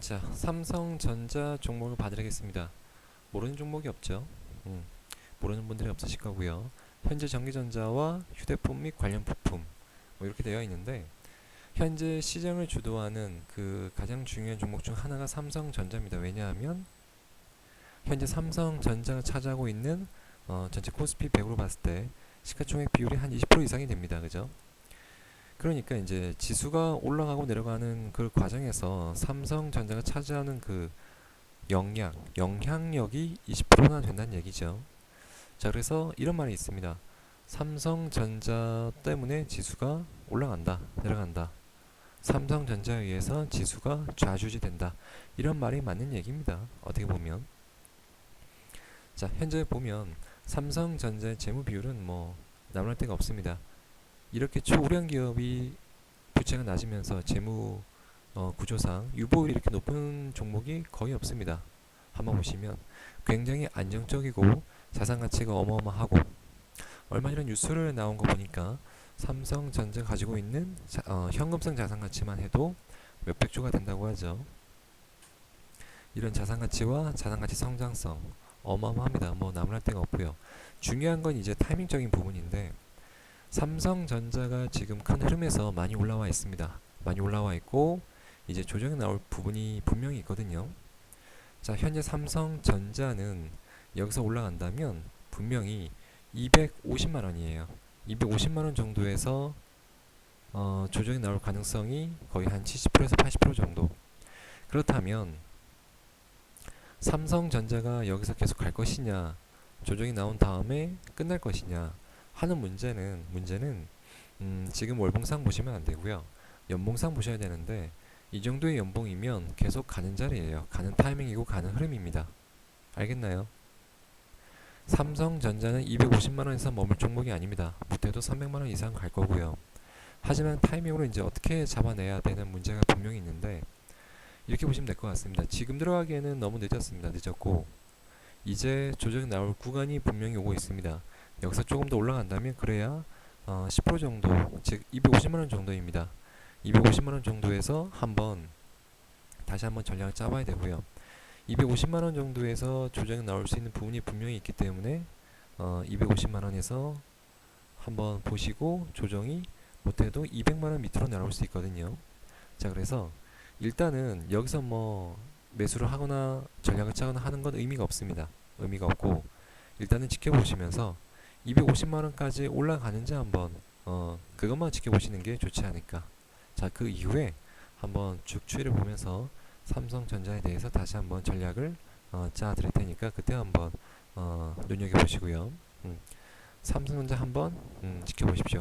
자, 삼성전자 종목을 봐드리겠습니다. 모르는 종목이 없죠. 음, 모르는 분들이 없으실 거고요. 현재 전기전자와 휴대폰 및 관련 부품 뭐 이렇게 되어 있는데 현재 시장을 주도하는 그 가장 중요한 종목 중 하나가 삼성전자입니다. 왜냐하면 현재 삼성전자가 차지하고 있는 어, 전체 코스피 100으로 봤을 때 시가총액 비율이 한 20% 이상이 됩니다. 그죠? 그러니까 이제 지수가 올라가고 내려가는 그 과정에서 삼성전자가 차지하는 그 영향, 영향력이 20%나 된다는 얘기죠. 자, 그래서 이런 말이 있습니다. 삼성전자 때문에 지수가 올라간다, 내려간다. 삼성전자에 의해서 지수가 좌지우지된다. 이런 말이 맞는 얘기입니다. 어떻게 보면. 자, 현재 보면 삼성전자의 재무 비율은 뭐 나무랄 데가 없습니다. 이렇게 초우량 기업이 부채가 낮으면서 재무 어, 구조상 유보율이 이렇게 높은 종목이 거의 없습니다. 한번 보시면 굉장히 안정적이고 자산 가치가 어마어마하고 얼마 전에 뉴스를 나온 거 보니까 삼성전자 가지고 있는 자, 어, 현금성 자산 가치만 해도 몇백 조가 된다고 하죠. 이런 자산 가치와 자산 가치 성장성 어마어마합니다. 뭐 나무랄 데가 없고요. 중요한 건 이제 타이밍적인 부분인데 삼성전자가 지금 큰 흐름에서 많이 올라와 있습니다. 많이 올라와 있고 이제 조정이 나올 부분이 분명히 있거든요. 자, 현재 삼성전자는 여기서 올라간다면 분명히 250만 원이에요. 250만 원 정도에서 어, 조정이 나올 가능성이 거의 한 70%에서 80% 정도. 그렇다면 삼성전자가 여기서 계속 갈 것이냐, 조정이 나온 다음에 끝날 것이냐 하는 문제는 문제는 음, 지금 월봉상 보시면 안 되고요. 연봉상 보셔야 되는데 이 정도의 연봉이면 계속 가는 자리예요. 가는 타이밍이고 가는 흐름입니다. 알겠나요? 삼성전자는 250만 원에서 머물 종목이 아닙니다. 못해도 300만 원 이상 갈 거고요. 하지만 타이밍으로 이제 어떻게 잡아내야 되는 문제가 분명히 있는데 이렇게 보시면 될 것 같습니다. 지금 들어가기에는 너무 늦었습니다. 늦었고 이제 조정이 나올 구간이 분명히 오고 있습니다. 여기서 조금 더 올라간다면 그래야 어, 10% 정도, 즉 250만 원 정도입니다. 250만 원 정도에서 한번 다시 한번 전략을 짜봐야 되고요. 250만 원 정도에서 조정이 나올 수 있는 부분이 분명히 있기 때문에 어, 250만 원에서 한번 보시고 조정이 못해도 200만 원 밑으로 나올 수 있거든요. 자, 그래서 일단은 여기서 뭐 매수를 하거나 전략을 짜거나 하는 건 의미가 없습니다. 의미가 없고 일단은 지켜보시면서 250만 원까지 올라가는지 한번 어 그것만 지켜보시는 게 좋지 않을까. 자, 그 이후에 한번 쭉 추이를 보면서 삼성전자에 대해서 다시 한번 전략을 어, 짜 드릴 테니까 그때 한번 어, 눈여겨 보시고요. 음, 삼성전자 한번 음, 지켜보십시오.